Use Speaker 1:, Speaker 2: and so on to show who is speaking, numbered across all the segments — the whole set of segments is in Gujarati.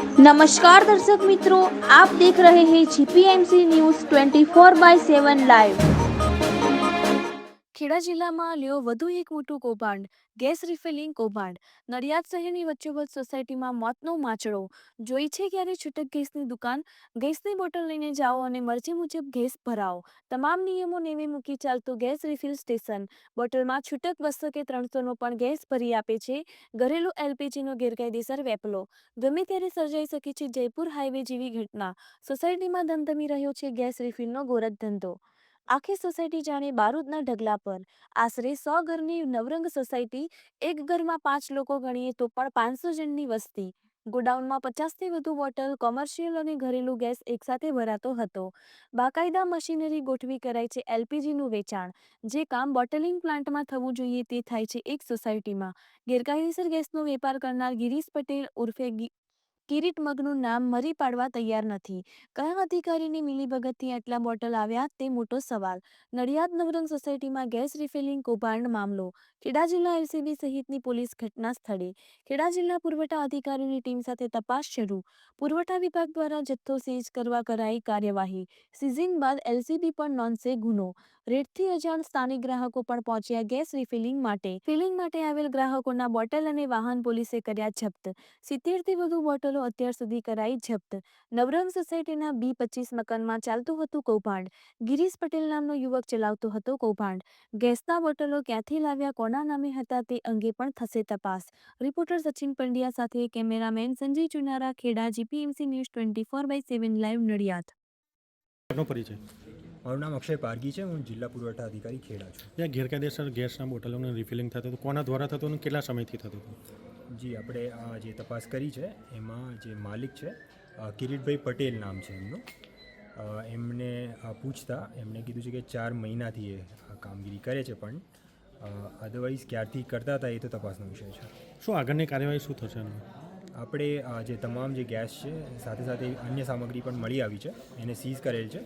Speaker 1: નમસ્કાર દર્શક મિત્રો આપ દેખ રહે હૈ GPMC news twenty four by seven live
Speaker 2: Kheda જિલ્લામાં લ્યો વધુ એક મોટું કૌભાંડ, ગેસ રિફિલિંગ કૌભાંડ. નડિયાદ શહેરની વચ્ચોવચ સોસાયટીમાં મોતનો માચડો જોઈ છે ક્યારે છૂટક ગેસની દુકાન? ગેસની બોટલ લઈને જાઓ અને મરજી મુજબ ગેસ ભરાવો. તમામ નિયમો નેવે મૂકી ચાલતું ગેસ રિફિલ સ્ટેશન. બોટલમાં છૂટક બસો કે ત્રણસોનો પણ ગેસ ભરી આપે છે. ઘરેલું એલપીજીનો ગેરકાયદેસર વેપલો. ગમે ત્યારે સર્જાઈ શકે છે જયપુર હાઈવે જેવી ઘટના. સોસાયટીમાં ધમધમી રહ્યો છે ગેસ રિફિલનો ગોરખ ધંધો. આખી સોસાયટી જાણે બારૂદના ઢગલા પર. આશરે સો ઘરની નવરંગ સોસાયટી, એક ઘરમાં પાંચ લોકો ગણીએ તો પણ પાંચસો જણની વસ્તી. ગોડાઉનમાં પચાસથી વધુ બોટલ, કોમર્શિયલ અને ઘરેલું ગેસ એકસાથે ભરાતો હતો. બાકાયદા મશીનરી ગોઠવી કરાય છે એલપીજીનું વેચાણ. જે કામ બોટલિંગ પ્લાન્ટમાં થવું જોઈએ તે થાય છે એક સોસાયટીમાં. ગેરકાયદેસર ગેસનો વેપાર કરનાર ગિરીશ પટેલ ઉર્ફે ગી- કિરીટ મગનું નામ મરી પાડવા તૈયાર નથી. કયા અધિકારીની મિલીભગતથી આટલા બોટલ આવ્યા, તે મોટો સવાલ. નડિયાદ નવરંગ સોસાયટીમાં ગેસ રિફિલિંગ કૌભાંડ મામલો. ખેડા જિલ્લા એલસીબી સહિતની પોલીસ ઘટના સ્થળે. ખેડા જિલ્લા પુરવઠા અધિકારીની ટીમ સાથે તપાસ શરૂ. પુરવઠા વિભાગ દ્વારા જથ્થો સીઝ કરવા કરાઈ કાર્યવાહી. સીઝિંગ બાદ એલસીબી પણ નોંધશે ગુનો. રેડથી અજાણ સ્થાનિક ગ્રાહકો પણ પહોંચ્યા ગેસ રિફિલિંગ માટે. ફિલિંગ માટે આવેલ ગ્રાહકોના બોટલ અને વાહન પોલીસે કર્યા જપ્ત. સિત્તેરથી વધુ બોટલો અત્યાર સુધી કરાઈ જપ્ત. નવરંગ સોસાયટીના બી પચીસ મકાનમાં ચાલતું હતું કૌભાંડ. ગિરીશ પટેલ નામનો યુવક ચલાવતો હતો કૌભાંડ. ગેસના બોટલો ક્યાંથી લાવ્યા કોના નામે હતા તે અંગે પણ થશે તપાસ. રિપોર્ટર સચિન પંડ્યા સાથે cameraman Sanjay Chunara Kheda GPMC news twenty four by seven live Nadiad.
Speaker 3: મારું નામ અક્ષય પારગી છે હું જિલ્લા પુરવઠા અધિકારી ખેડા છું.
Speaker 4: ત્યાં ગેરકાયદેસર ગેસના બોટલોનું રિફિલિંગ થતું હતું. કોના દ્વારા થતું અને કેટલા સમયથી થતું હતું?
Speaker 3: જી આપણે આ જે તપાસ કરી છે એમાં જે માલિક છે કિરીટભાઈ પટેલ નામ છે એમનું. એમને પૂછતા એમણે કીધું છે કે ચાર મહિનાથી એ કામગીરી કરે છે પણ અદરવાઇઝ ક્યારથી કરતા હતા એ તો તપાસનો વિષય છે.
Speaker 4: શું આગળની કાર્યવાહી શું થશે એનું
Speaker 3: આપણે આ જે તમામ જે ગેસ છે સાથે સાથે અન્ય સામગ્રી પણ મળી આવી છે એને સીઝ કરેલ છે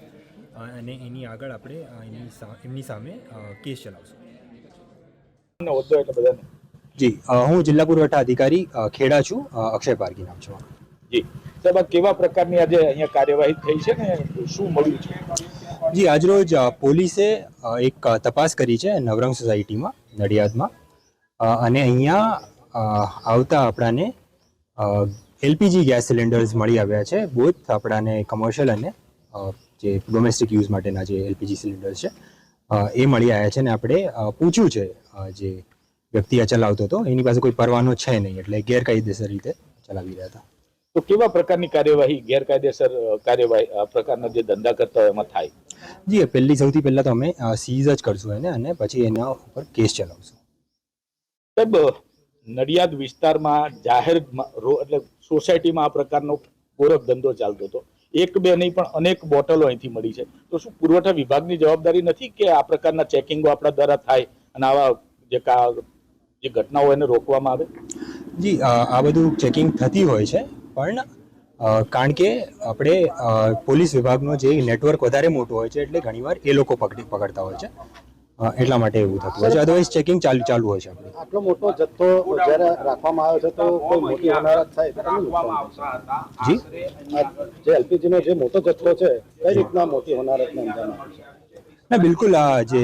Speaker 3: અને એની આગળ આપણે એની સા- એમની સામે કેસ ચલાવશું. જી હું જિલ્લા પુરવઠા અધિકારી ખેડા છું. અક્ષય પારકી નામ છું.
Speaker 5: જી. સાહેબ કેવા પ્રકારની આજે અહીંયા કાર્યવાહી થઈ છે ને શું મળ્યું છે?
Speaker 3: જી આજરોજ પોલીસે એક તપાસ કરી છે નવરંગ સોસાયટીમાં નડિયાદમાં. અને અહીંયા આવતા આપણાને એલપીજી ગેસ સિલિન્ડર્સ મળી આવ્યા છે બોથ આપણાને કમર્શિયલ અને જે ડોમેસ્ટિક યુઝ માટેના જે એલપીજી સિલિન્ડર્સ છે એ મળી આવ્યા છે ને આપણે પૂછ્યું છે જે વ્યક્તિ આ ચલાવતો હતો. એની પાસે કોઈ પરવાનો છે નહીં. એટલે ગેરકાયદેસર રીતે ચલાવી રહ્યા હતા.
Speaker 5: તો કેવા પ્રકારની કાર્યવાહી ગેરકાયદેસર કાર્યવાહી આ પ્રકારના જે ધંધા કરતા હોય એમાં થાય?
Speaker 3: જી પહેલી સૌથી પહેલાં તો અમે સીઝ જ કરશું એને અને પછી એના ઉપર કેસ ચલાવશું.
Speaker 5: સાહેબ નડિયાદ વિસ્તારમાં જાહેર એટલે સોસાયટીમાં આ પ્રકારનો ગોરખ ધંધો ચાલતો હતો. એક બે નહીં પણ અનેક બોટલો અહીંથી મળી છે. તો શું પુરવઠા વિભાગની જવાબદારી નથી કે આ પ્રકારના ચેકિંગો આપણા દ્વારા થાય અને આવા જે કા- જે ઘટનાઓ એને રોકવામાં આવે?
Speaker 3: જી આ બધું ચેકિંગ થતી હોય છે પણ કારણ કે આપણે પોલીસ વિભાગનો જે નેટવર્ક વધારે મોટું હોય છે એટલે ઘણીવાર એ લોકો પકડી પકડતા હોય છે. એટલા માટે એવું થતું હોય છે. અદરવાઇઝ ચેકિંગ ચાલુ ચાલુ હોય છે આપણે.
Speaker 6: આટલો મોટો જથ્થો જ્યારે રાખવામાં આવે છે તો કોઈ મોટી અનારત થાય?
Speaker 3: જી?
Speaker 6: જે એલપીજીનો જે મોટો જથ્થો છે કઈ રીતના મોટી હોનારતને અંજામ
Speaker 3: ના બિલકુલ આ જે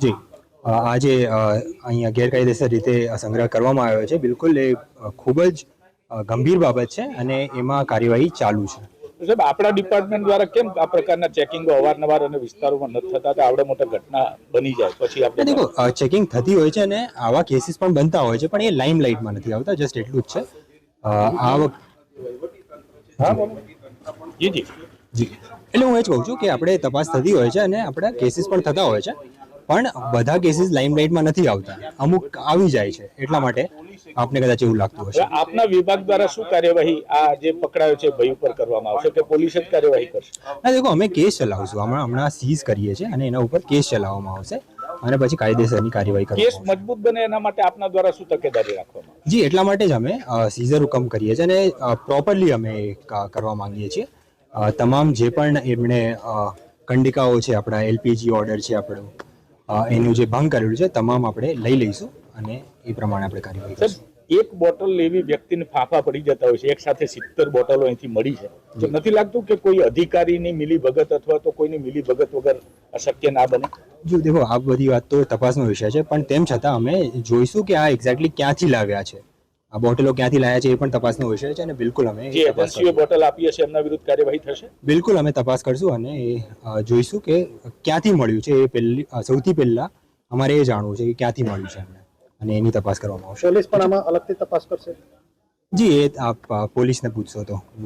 Speaker 3: જી. અ, આ જે અ, અહીંયા ગેરકાયદેસર રીતે સંગ્રહ કરવામાં આવ્યો છે. બિલકુલ એ ખૂબ જ ગંભીર બાબત છે અને એમાં કાર્યવાહી ચાલુ છે.
Speaker 5: સાહેબ આપણા ડિપાર્ટમેન્ટ દ્વારા કેમ આ પ્રકારના ચેકિંગો અવારનવાર અને વિસ્તારોમાં નથી થતા? તો આવડે મોટા ઘટના બની જાય પછી આપણે
Speaker 3: દેખો ચેકિંગ થતી હોય છે અને આવા કેસીસ પણ બનતા હોય છે પણ એ લાઇમ લાઇટમાં નથી આવતા જસ્ટ એટલું જ છે. આ વખત
Speaker 5: જી જી.
Speaker 3: જી. એટલે હું એ જ કહું છું કે આપણે તપાસ થતી હોય છે અને આપણા કેસીસ પણ થતા હોય છે. પણ બધા કેસીસ લાઇમલાઇટમાં નથી આવતા. અમુક આવી જાય છે એટલા માટે આપને કદાચ એવું લાગતું હશે.
Speaker 5: આપના વિભાગ દ્વારા શું કાર્યવાહી આ જે પકડાયો છે ભાઈ ઉપર કરવામાં આવશે કે પોલીસ જ કાર્યવાહી કરશે?
Speaker 3: ના દેખો અમે કેસ ચલાવશું. હમણાં હમણાં સીઝ કરીએ છીએ અને એના ઉપર કેસ ચલાવવામાં આવશે અને પછી કાયદેસરની કાર્યવાહી
Speaker 5: કેસ મજબૂત બને એના માટે આપના દ્વારા શું તકેદારી રાખવામાં
Speaker 3: જી એટલા માટે જ અમે સીઝર હુકમ કરીએ છીએ અને પ્રોપરલી અમે કરવા માંગીએ છીએ. તમામ જે પણ એમણે કંડિકાઓ છે આપણા એલપીજી ઓર્ડર છે આપણો એનું જે ભંગ કરેલું છે તમામ આપણે લઈ લઈશું અને એ પ્રમાણે આપણે કાર્યવાહી કરીશું.
Speaker 5: એક બોટલ લેવી વ્યક્તિને ફાંફા પડી જતા હોય છે એક સાથે સિત્તેર બોટલો અહીંથી મળી છે. તો નથી લાગતું કે કોઈ અધિકારીની મિલી ભગત અથવા તો કોઈની મિલી ભગત વગર અશક્ય ના બને?
Speaker 3: જો દેખો આ બધી વાત તો તપાસનો વિષય છે પણ તેમ છતાં અમે જોઈશું કે આ એક્ઝેક્ટલી ક્યાંથી લાવ્યા છે. આ બોટલો ક્યાંથી લાયા છે એ પણ તપાસનો વિષય છે અને બિલકુલ અમે
Speaker 5: જે એજન્સીઓ બોટલ આપી હશે એમના વિરુદ્ધ કાર્યવાહી થશે?
Speaker 3: બિલકુલ અમે તપાસ કરશું અને એ જોઈશું કે ક્યાંથી મળ્યું છે એ પહેલી સૌથી પહેલા અમારે એ જાણવું છે કે ક્યાંથી મળ્યું છે એમને અને એની તપાસ કરવામાં આવશે.
Speaker 6: પોલીસ પણ આમાં અલગથી તપાસ કરશે?
Speaker 3: જી એ આપ પોલીસને પૂછશો તો.